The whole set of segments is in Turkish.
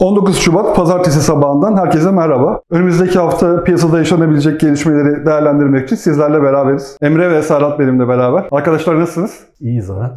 19 Şubat Pazartesi sabahından herkese merhaba. Önümüzdeki hafta piyasada yaşanabilecek gelişmeleri değerlendirmek için sizlerle beraberiz. Emre ve Serhat benimle beraber. Arkadaşlar nasılsınız? İyiyiz ha.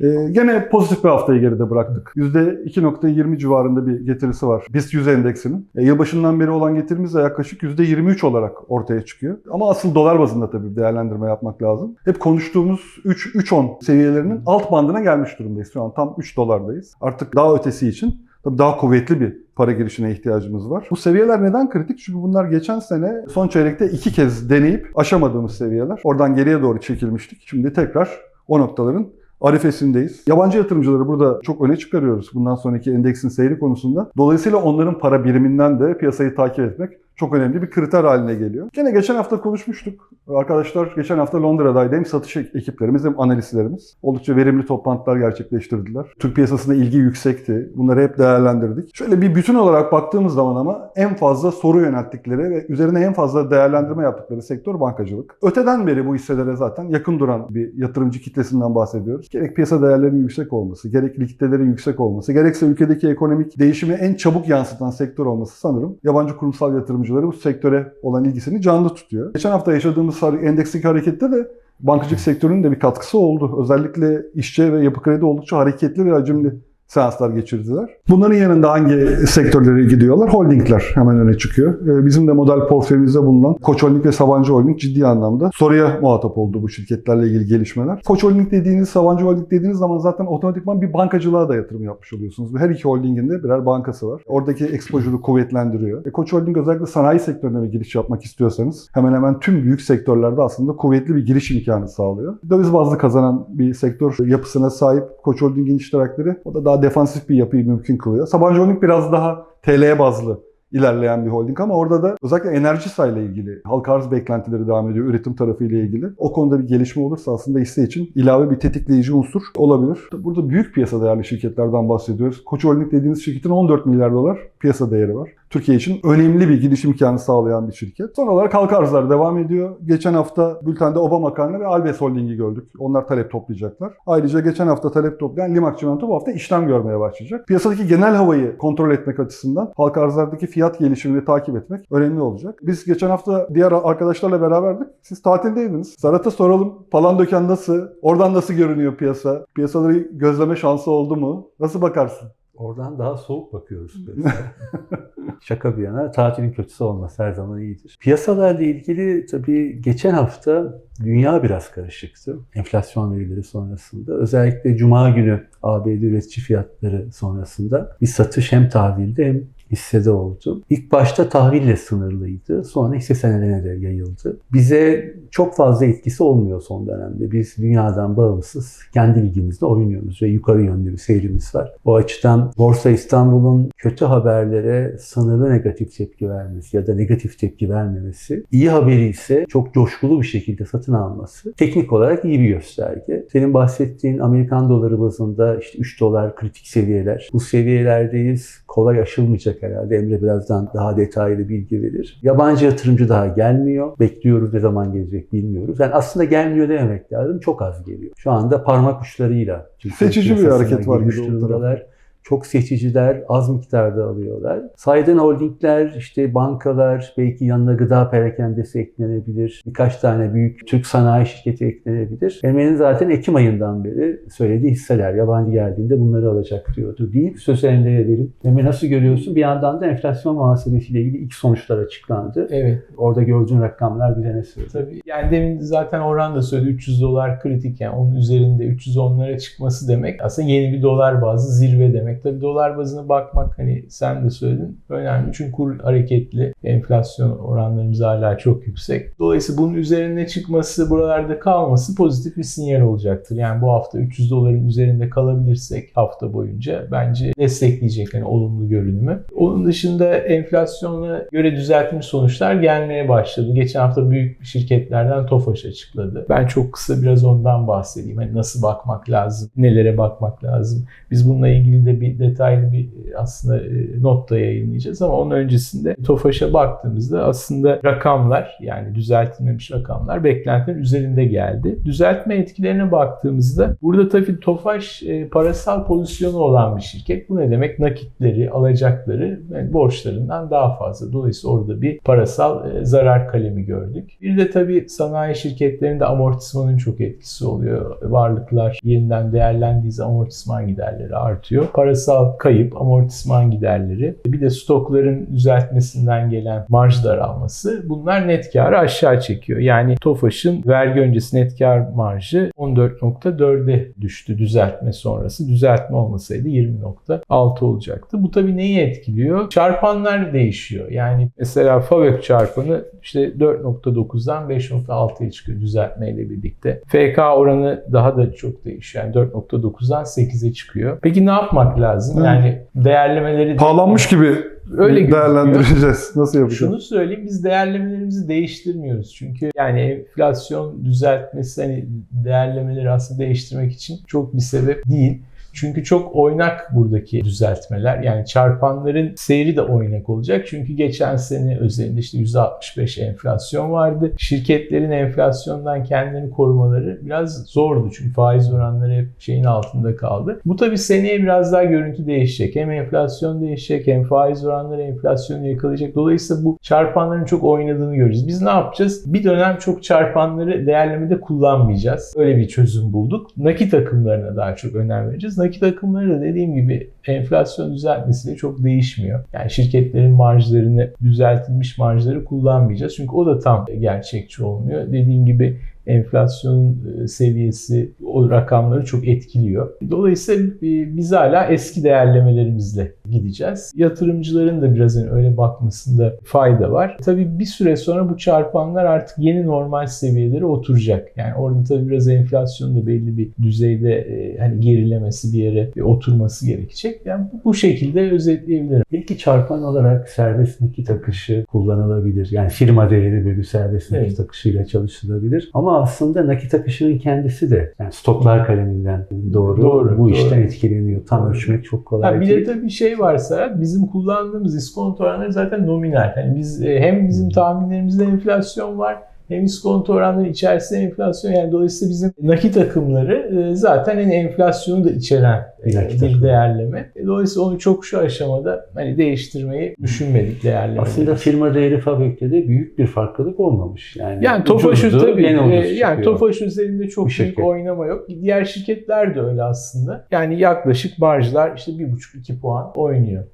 Ee, gene pozitif bir haftayı geride bıraktık. %2.20 civarında bir getirisi var BIST 100 endeksinin. E, yılbaşından beri olan getirimiz de yaklaşık %23 olarak ortaya çıkıyor. Ama asıl dolar bazında tabii değerlendirme yapmak lazım. Hep konuştuğumuz 3 3.10 seviyelerinin alt bandına gelmiş durumdayız. Şu an tam 3 dolardayız. Artık daha ötesi için tabii daha kuvvetli bir para girişine ihtiyacımız var. Bu seviyeler neden kritik? Çünkü bunlar geçen sene son çeyrekte iki kez deneyip aşamadığımız seviyeler. Oradan geriye doğru çekilmiştik. Şimdi tekrar o noktaların arifesindeyiz. Yabancı yatırımcıları burada çok öne çıkarıyoruz bundan sonraki endeksin seyri konusunda. Dolayısıyla onların para biriminden de piyasayı takip etmek çok önemli bir kriter haline geliyor. Gene geçen hafta konuşmuştuk. Arkadaşlar geçen hafta Londra'daydı. Hem satış ekiplerimiz hem analistlerimiz oldukça verimli toplantılar gerçekleştirdiler. Türk piyasasında ilgi yüksekti. Bunları hep değerlendirdik. Şöyle bir bütün olarak baktığımız zaman ama en fazla soru yönelttikleri ve üzerine en fazla değerlendirme yaptıkları sektör bankacılık. Öteden beri bu hisselere zaten yakın duran bir yatırımcı kitlesinden bahsediyoruz. Gerek piyasa değerlerinin yüksek olması, gerek likiditelerin yüksek olması, gerekse ülkedeki ekonomik değişimi en çabuk yansıtan sektör olması sanırım yabancı kurumsal yatırımcıları bu sektöre olan ilgisini canlı tutuyor. Geçen hafta yaşadığımız endeksteki harekette de bankacılık sektörünün de bir katkısı oldu. Özellikle işçi ve yapı kredi oldukça hareketli ve hacimli seanslar geçirdiler. Bunların yanında hangi sektörlere gidiyorlar? Holdingler hemen öne çıkıyor. Ee, Bizim de model portföyümüzde bulunan Koç Holding ve Sabancı Holding ciddi anlamda soruya muhatap oldu bu şirketlerle ilgili gelişmeler. Koç Holding dediğiniz, Sabancı Holding dediğiniz zaman zaten otomatikman bir bankacılığa da yatırım yapmış oluyorsunuz. Her iki holdingin de birer bankası var. Oradaki exposure'u kuvvetlendiriyor. E, Koç Holding özellikle sanayi sektörüne bir giriş yapmak istiyorsanız hemen hemen tüm büyük sektörlerde aslında kuvvetli bir giriş imkanı sağlıyor. Döviz bazlı kazanan bir sektör yapısına sahip Koç Holding'in iştirakleri o da daha defansif bir yapıyı mümkün kılıyor. Sabancı Holding biraz daha TL'ye bazlı ilerleyen bir holding ama orada da özellikle enerji sayla ilgili halka arz beklentileri devam ediyor üretim tarafı ile ilgili. O konuda bir gelişme olursa aslında hisse için ilave bir tetikleyici unsur olabilir. Burada büyük piyasa değerli şirketlerden bahsediyoruz. Koç Holding dediğiniz şirketin 14 milyar dolar piyasa değeri var. Türkiye için önemli bir gidiş imkanı sağlayan bir şirket. Son olarak halka arzlar devam ediyor. Geçen hafta bültende Obama Karnı ve Alves Holding'i gördük. Onlar talep toplayacaklar. Ayrıca geçen hafta talep toplayan Limak Çimento bu hafta işlem görmeye başlayacak. Piyasadaki genel havayı kontrol etmek açısından halka arzlardaki fiyat gelişimini takip etmek önemli olacak. Biz geçen hafta diğer arkadaşlarla beraberdik. Siz tatildeydiniz. Serhat'a soralım. Palandöken nasıl? Oradan nasıl görünüyor piyasa? Piyasaları gözleme şansı oldu mu? Nasıl bakarsın? Oradan daha soğuk bakıyoruz piyasaya. Şaka bir yana tatilin kötüsü olması her zaman iyidir. Piyasalarla ilgili tabii geçen hafta dünya biraz karışıktı. Enflasyon verileri sonrasında. Özellikle Cuma günü ABD üretici fiyatları sonrasında bir satış hem tahvilde hem hissede oldu. İlk başta tahville sınırlıydı. Sonra hisse senelerine de yayıldı. Bize çok fazla etkisi olmuyor son dönemde. Biz dünyadan bağımsız kendi bilgimizle oynuyoruz ve yukarı yönlü bir seyrimiz var. O açıdan Borsa İstanbul'un kötü haberlere sınırlı negatif tepki vermesi ya da negatif tepki vermemesi, iyi haberi ise çok coşkulu bir şekilde satın alması teknik olarak iyi bir gösterge. Senin bahsettiğin Amerikan doları bazında işte 3 dolar kritik seviyeler. Bu seviyelerdeyiz. Kolay aşılmayacak herhalde. Emre birazdan daha detaylı bilgi verir. Yabancı yatırımcı daha gelmiyor. Bekliyoruz ne zaman gelecek bilmiyoruz. Yani aslında gelmiyor dememek lazım. Çok az geliyor. Şu anda parmak uçlarıyla. Seçici bir hareket var gibi durumdalar. Çok seçiciler az miktarda alıyorlar. Saydığın holdingler, işte bankalar, belki yanına gıda perakendesi eklenebilir. Birkaç tane büyük Türk sanayi şirketi eklenebilir. Emre'nin zaten Ekim ayından beri söylediği hisseler yabancı geldiğinde bunları alacak diyordu deyip söz elinde edelim. Emre nasıl görüyorsun? Bir yandan da enflasyon muhasebesiyle ilgili ilk sonuçlar açıklandı. Evet. Orada gördüğün rakamlar bize ne söylüyor? Tabii. Yani demin zaten Orhan da söyledi 300 dolar kritik yani onun üzerinde 310'lara çıkması demek aslında yeni bir dolar bazı zirve demek. Tabii dolar bazına bakmak hani sen de söyledin önemli çünkü kur hareketli enflasyon oranlarımız hala çok yüksek. Dolayısıyla bunun üzerine çıkması buralarda kalması pozitif bir sinyal olacaktır. Yani bu hafta 300 doların üzerinde kalabilirsek hafta boyunca bence destekleyecek yani olumlu görünümü. Onun dışında enflasyona göre düzeltilmiş sonuçlar gelmeye başladı. Geçen hafta büyük şirketlerden TOFAŞ açıkladı. Ben çok kısa biraz ondan bahsedeyim. Hani nasıl bakmak lazım, nelere bakmak lazım. Biz bununla ilgili de bir detaylı bir e, aslında e, not da yayınlayacağız ama onun öncesinde TOFAŞ'a baktığımızda aslında rakamlar yani düzeltilmemiş rakamlar beklentilerin üzerinde geldi. Düzeltme etkilerine baktığımızda burada tabii TOFAŞ e, parasal pozisyonu olan bir şirket. Bu ne demek? Nakitleri, alacakları yani borçlarından daha fazla. Dolayısıyla orada bir parasal zarar kalemi gördük. Bir de tabii sanayi şirketlerinde amortismanın çok etkisi oluyor. Varlıklar yeniden değerlendiği zaman amortisman giderleri artıyor. Parasal kayıp, amortisman giderleri, bir de stokların düzeltmesinden gelen marj daralması bunlar net karı aşağı çekiyor. Yani TOFAŞ'ın vergi öncesi net kar marjı 14.4'e düştü düzeltme sonrası. Düzeltme olmasaydı 20.6 olacaktı. Bu tabii neyi etkiliyor? Çarpanlar değişiyor. Yani mesela FAVÖK çarpanı işte 4.9'dan 5.6'ya çıkıyor düzeltmeyle birlikte. FK oranı daha da çok değişiyor. Yani 4.9'dan 8'e çıkıyor. Peki ne yapmak lazım? Hı. Yani değerlemeleri Pahalanmış gibi Öyle değerlendireceğiz. Nasıl yapacağız? Şunu söyleyeyim biz değerlemelerimizi değiştirmiyoruz. Çünkü yani enflasyon düzeltmesi hani değerlemeleri aslında değiştirmek için çok bir sebep değil. Çünkü çok oynak buradaki düzeltmeler. Yani çarpanların seyri de oynak olacak. Çünkü geçen sene özelinde işte %65 enflasyon vardı. Şirketlerin enflasyondan kendini korumaları biraz zordu. Çünkü faiz oranları hep şeyin altında kaldı. Bu tabii seneye biraz daha görüntü değişecek. Hem enflasyon değişecek hem faiz oranları enflasyonu yakalayacak. Dolayısıyla bu çarpanların çok oynadığını göreceğiz. Biz ne yapacağız? Bir dönem çok çarpanları değerlemede kullanmayacağız. Öyle bir çözüm bulduk. Nakit akımlarına daha çok önem vereceğiz. Nakit akımları da dediğim gibi enflasyon düzeltmesiyle çok değişmiyor. Yani şirketlerin marjlarını, düzeltilmiş marjları kullanmayacağız. Çünkü o da tam gerçekçi olmuyor. Dediğim gibi enflasyonun e, seviyesi o rakamları çok etkiliyor. Dolayısıyla e, biz hala eski değerlemelerimizle gideceğiz. Yatırımcıların da biraz hani öyle bakmasında fayda var. Tabii bir süre sonra bu çarpanlar artık yeni normal seviyelere oturacak. Yani orada tabii biraz enflasyonun da belli bir düzeyde e, hani gerilemesi bir yere bir oturması gerekecek. Yani bu, şekilde özetleyebilirim. Belki çarpan olarak serbest nakit akışı kullanılabilir. Yani firma değeri bölü serbest nakit Evet. akışıyla çalışılabilir. Ama aslında nakit akışının kendisi de yani stoklar kaleminden doğru, Doğru, bu doğru. işten etkileniyor. Tam Doğru. ölçmek çok kolay Ha, bir de tabii bir varsa bizim kullandığımız iskonto oranları zaten nominal. Yani biz e, hem bizim tahminlerimizde enflasyon var hem iskonto oranları içerisinde enflasyon yani dolayısıyla bizim nakit akımları e, zaten hani enflasyonu da içeren e, Nakit bir akımı. değerleme. E, Dolayısıyla onu çok şu aşamada hani değiştirmeyi düşünmedik değerlemeleri. Aslında firma değeri fabrikte de büyük bir farklılık olmamış. Yani, Yani ucuzdu, tabii e, yani. Tofaş üzerinde çok Bu büyük şirket. oynama yok. Diğer şirketler de öyle aslında. Yani yaklaşık marjlar işte 1,5-2 puan oynuyor.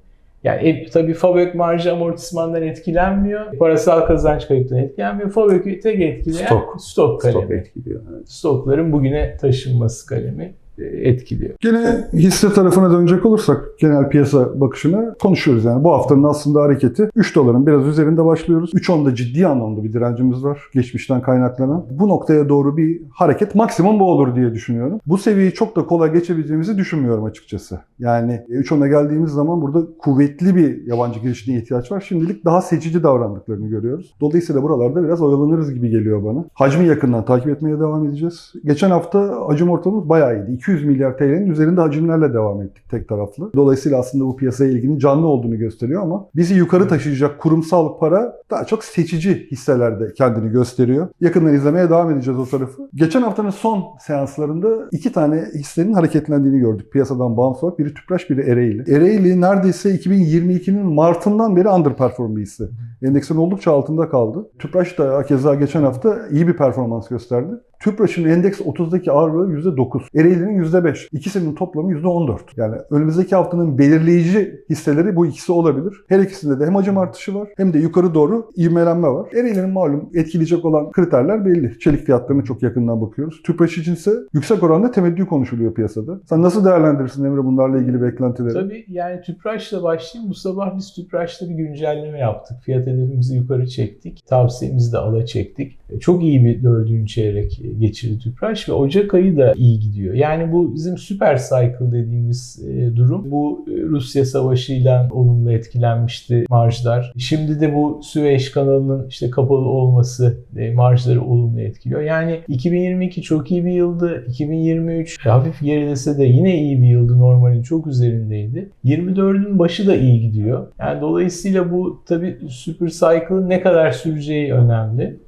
Yani e, tabii Fabök marjı amortismandan etkilenmiyor. Parasal kazanç kayıptan etkilenmiyor. Fabök'ü tek etkileyen Stok. stok kalemi. Stok etkiliyor. evet. Stokların bugüne taşınması kalemi etkiliyor. Gene hisse tarafına dönecek olursak genel piyasa bakışına konuşuyoruz yani. Bu haftanın aslında hareketi 3 doların biraz üzerinde başlıyoruz. 3.10'da ciddi anlamda bir direncimiz var geçmişten kaynaklanan. Bu noktaya doğru bir hareket maksimum bu olur diye düşünüyorum. Bu seviyeyi çok da kolay geçebileceğimizi düşünmüyorum açıkçası. Yani 3.10'a geldiğimiz zaman burada kuvvetli bir yabancı girişine ihtiyaç var. Şimdilik daha seçici davrandıklarını görüyoruz. Dolayısıyla buralarda biraz oyalanırız gibi geliyor bana. Hacmi yakından takip etmeye devam edeceğiz. Geçen hafta hacim ortamımız bayağı iyiydi. 200 milyar TL'nin üzerinde hacimlerle devam ettik tek taraflı. Dolayısıyla aslında bu piyasaya ilginin canlı olduğunu gösteriyor ama bizi yukarı taşıyacak kurumsal para daha çok seçici hisselerde kendini gösteriyor. Yakından izlemeye devam edeceğiz o tarafı. Geçen haftanın son seanslarında iki tane hissenin hareketlendiğini gördük piyasadan bağımsız olarak. Biri Tüpraş, biri Ereğli. Ereğli neredeyse 2022'nin Mart'ından beri underperform bir hisse. Endeksin oldukça altında kaldı. Tüpraş da keza geçen hafta iyi bir performans gösterdi. Tüpraş'ın endeks 30'daki ağırlığı %9. Ereğli'nin %5. İkisinin toplamı %14. Yani önümüzdeki haftanın belirleyici hisseleri bu ikisi olabilir. Her ikisinde de hem hacim artışı var hem de yukarı doğru ivmelenme var. Ereğli'nin malum etkileyecek olan kriterler belli. Çelik fiyatlarına çok yakından bakıyoruz. Tüpraş içinse yüksek oranda temettü konuşuluyor piyasada. Sen nasıl değerlendirirsin Emre bunlarla ilgili beklentileri? Tabii yani Tüpraş'la başlayayım. Bu sabah biz Tüpraş'ta bir güncelleme yaptık. Fiyat hedefimizi yukarı çektik. Tavsiyemizi de ala çektik. E, Çok iyi bir dördüncü çeyrek geçirdi Tüpraş ve Ocak ayı da iyi gidiyor. Yani bu bizim super cycle dediğimiz e, durum. Bu e, Rusya savaşıyla olumlu etkilenmişti marjlar. Şimdi de bu Süveyş kanalının işte kapalı olması e, marjları olumlu etkiliyor. Yani 2022 çok iyi bir yıldı. 2023 hafif gerilese de yine iyi bir yıldı. Normalin çok üzerindeydi. 24'ün başı da iyi gidiyor. Yani dolayısıyla bu tabii super cycle'ın ne kadar süreceği önemli.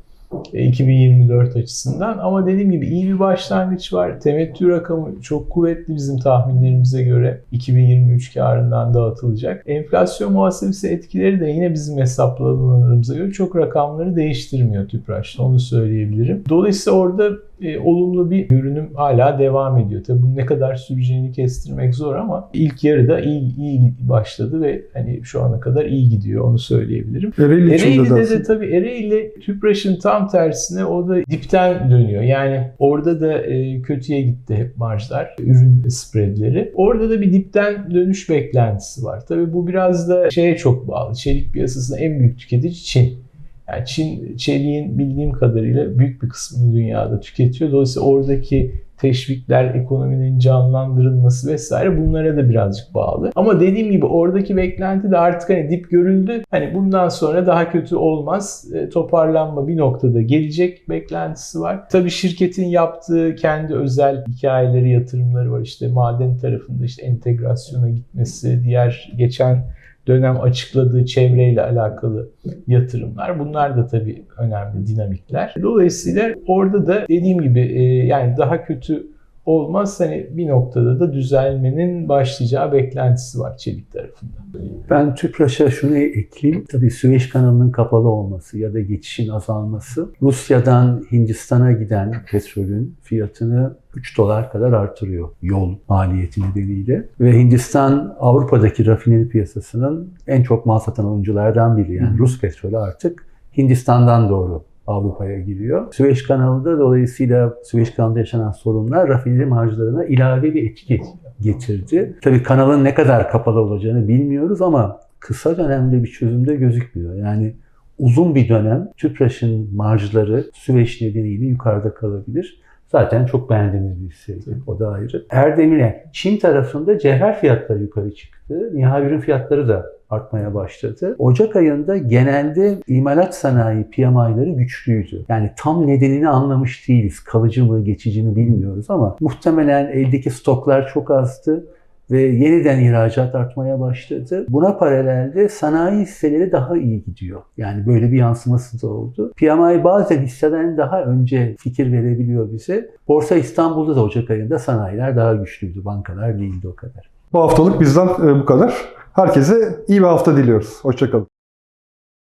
E, 2024 açısından ama dediğim gibi iyi bir başlangıç var. Temettü rakamı çok kuvvetli bizim tahminlerimize göre 2023 karından dağıtılacak. Enflasyon muhasebesi etkileri de yine bizim hesaplamalarımıza göre çok rakamları değiştirmiyor Tüpraş'ta onu söyleyebilirim. Dolayısıyla orada e, olumlu bir görünüm hala devam ediyor. Tabii bunun ne kadar süreceğini kestirmek zor ama ilk yarıda iyi, iyi başladı ve hani şu ana kadar iyi gidiyor onu söyleyebilirim. Ereğli Ereğli'de de zaten. tabii Ereğli Tüpraş'ın tam tersine o da dipten dönüyor. Yani orada da e, kötüye gitti hep marjlar, ürün spreadleri. Orada da bir dipten dönüş beklentisi var. Tabii bu biraz da şeye çok bağlı. Çelik piyasasında en büyük tüketici Çin. Yani Çin çeliğin bildiğim kadarıyla büyük bir kısmını dünyada tüketiyor. Dolayısıyla oradaki teşvikler, ekonominin canlandırılması vesaire bunlara da birazcık bağlı. Ama dediğim gibi oradaki beklenti de artık hani dip görüldü. Hani bundan sonra daha kötü olmaz. E, toparlanma bir noktada gelecek beklentisi var. Tabii şirketin yaptığı kendi özel hikayeleri, yatırımları var. İşte maden tarafında işte entegrasyona gitmesi, diğer geçen dönem açıkladığı çevreyle alakalı yatırımlar. Bunlar da tabii önemli dinamikler. Dolayısıyla orada da dediğim gibi e, yani daha kötü olmaz. Hani bir noktada da düzelmenin başlayacağı beklentisi var çelik tarafında. Ben Tüpraş'a şunu ekleyeyim. Tabii Süveyş kanalının kapalı olması ya da geçişin azalması Rusya'dan Hindistan'a giden petrolün fiyatını 3 dolar kadar artırıyor yol maliyeti nedeniyle. Ve Hindistan Avrupa'daki rafineri piyasasının en çok mal satan oyunculardan biri. Yani Rus petrolü artık Hindistan'dan doğru Avrupa'ya giriyor. Süveyş kanalı da dolayısıyla Süveyş kanalında yaşanan sorunlar rafineri marjlarına ilave bir etki getirdi. Tabii kanalın ne kadar kapalı olacağını bilmiyoruz ama kısa dönemde bir çözümde gözükmüyor. Yani uzun bir dönem Tüpraş'ın marjları Süveyş nedeniyle yukarıda kalabilir. Zaten çok beğendiğimiz bir hisseydi. O da ayrı. Erdemir'e Çin tarafında cevher fiyatları yukarı çıktı. Nihai ürün fiyatları da artmaya başladı. Ocak ayında genelde imalat sanayi PMI'ları güçlüydü. Yani tam nedenini anlamış değiliz. Kalıcı mı, geçici mi bilmiyoruz ama muhtemelen eldeki stoklar çok azdı ve yeniden ihracat artmaya başladı. Buna paralelde sanayi hisseleri daha iyi gidiyor. Yani böyle bir yansıması da oldu. PMI bazen hisseden daha önce fikir verebiliyor bize. Borsa İstanbul'da da Ocak ayında sanayiler daha güçlüydü. Bankalar değildi o kadar. Bu haftalık bizden e, bu kadar. Herkese iyi bir hafta diliyoruz. Hoşçakalın.